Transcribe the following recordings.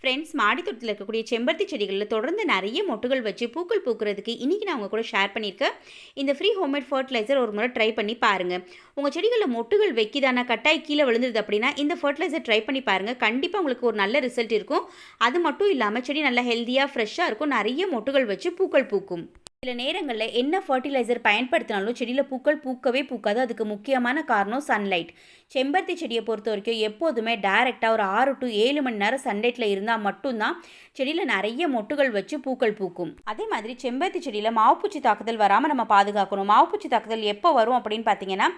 Friends மாடித்தோட்டத்தில் இருக்கக்கூடிய செம்பருத்தி செடிகளில் தொடர்ந்து நிறைய மொட்டுகள் வச்சு பூக்கள் பூக்கிறதுக்கு இன்றைக்கி நான் உங்கள் கூட ஷேர் பண்ணியிருக்கேன். இந்த ஃப்ரீ ஹோம்மேட் ஃபர்டிலைசர் ஒரு முறை ட்ரை பண்ணி பாருங்கள் உங்கள் செடிகளில் மொட்டுகள் வைக்கிதானா கட்டாய் கீழே விழுந்துருது அப்படின்னா இந்த ஃபர்டிலைசர் ட்ரை பண்ணி பாருங்கள் கண்டிப்பாக உங்களுக்கு ஒரு நல்ல ரிசல்ட் இருக்கும். அது மட்டும் இல்லாமல் செடி நல்லா ஹெல்த்தியாக ஃப்ரெஷ்ஷாக இருக்கும். நிறைய மொட்டுகள் வச்சு பூக்கள் பூக்கும். சில நேரங்களில் என்ன ஃபர்டிலைசர் பயன்படுத்தினாலும் செடியில் பூக்கள் பூக்கவே பூக்காது. அதுக்கு முக்கியமான காரணம் சன்லைட் செம்பருத்தி செடியை பொறுத்த வரைக்கும் எப்போதுமே டைரெக்டாக ஒரு ஆறு டு ஏழு மணி நேரம் சன்லைட்டில் இருந்தால் மட்டும்தான் செடியில் நிறைய மொட்டுகள் வச்சு பூக்கள் பூக்கும். அதே மாதிரி செம்பருத்தி செடியில் மாவுப்பூச்சி தாக்குதல் வராமல் நம்ம பாதுகாக்கணும். மாவுப்பூச்சி தாக்குதல் எப்போ வரும் அப்படின்னு பார்த்தீங்கன்னா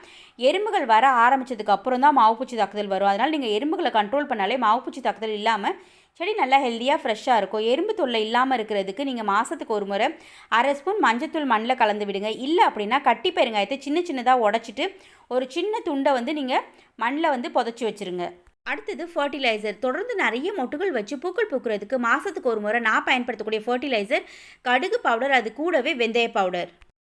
எறும்புகள் வர ஆரம்பித்ததுக்கு அப்புறம் தான் மாவுப்பூச்சி தாக்குதல் வரும். அதனால் நீங்கள் எறும்புகளை கண்ட்ரோல் பண்ணாலே மாவுப்பூச்சி தாக்குதல் இல்லாமல் செடி நல்லா ஹெல்த்தியாக ஃப்ரெஷ்ஷாக இருக்கும். எறும்பு தொல்லை இல்லாமல் இருக்கிறதுக்கு நீங்கள் மாதத்துக்கு ஒரு முறை அரை ஸ்பூன் மஞ்சத்தூள் மண்ணில் கலந்து விடுங்க. இல்லை அப்படின்னா கட்டி பெருங்காயத்தை சின்ன சின்னதாக உடச்சிட்டு ஒரு சின்ன துண்டை வந்து நீங்கள் மண்ணில் வந்து புதைச்சி வச்சுருங்க. அடுத்தது ஃபர்டிலைசர் தொடர்ந்து நிறைய மொட்டுகள் வச்சு பூக்கள் பூக்கிறதுக்கு மாதத்துக்கு ஒரு முறை நான் பயன்படுத்தக்கூடிய ஃபர்டிலைசர் கடுகு பவுடர் அது கூடவே வெந்தய பவுடர்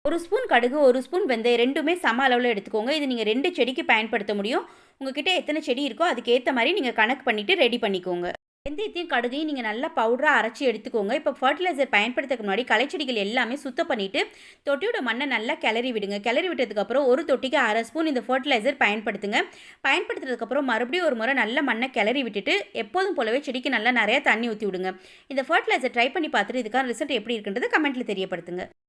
ஒரு ஸ்பூன் கடுகு ஒரு ஸ்பூன் வெந்தயம் ரெண்டுமே சம அளவில் எடுத்துக்கோங்க. இது நீங்கள் ரெண்டு செடிக்கு பயன்படுத்த முடியும். உங்ககிட்ட எத்தனை செடி இருக்கோ அதுக்கேற்ற மாதிரி நீங்கள் கணக்கு பண்ணிவிட்டு ரெடி பண்ணிக்கோங்க. வெந்தயத்தையும் கடுகையும் நீங்கள் நல்லா பவுடராக அரைச்சி எடுத்துக்கோங்க. இப்போ ஃபர்டிலைசர் பயன்படுத்துறதுக்கு முன்னாடி களைச்செடிகள் எல்லாமே சுத்தம் பண்ணிவிட்டு தொட்டியோட மண்ணை நல்லா கிளறி விடுங்க. கிளறி விட்டதுக்கப்புறம் ஒரு தொட்டிக்கு அரை ஸ்பூன் இந்த ஃபர்டிலைசர் பயன்படுத்துங்க. பயன்படுத்துறதுக்கப்புறம் மறுபடியும் ஒரு முறை நல்ல மண்ணை கிளறி விட்டுட்டு எப்போதும் போலவே செடிக்கு நல்லா நிறைய தண்ணி ஊற்றி விடுங்க. இந்த ஃபர்டிலைசர் ட்ரை பண்ணி பார்த்துட்டு இதுக்கான ரிசல்ட் எப்படி இருக்குன்றது கமெண்ட்டில் தெரியப்படுத்துங்க.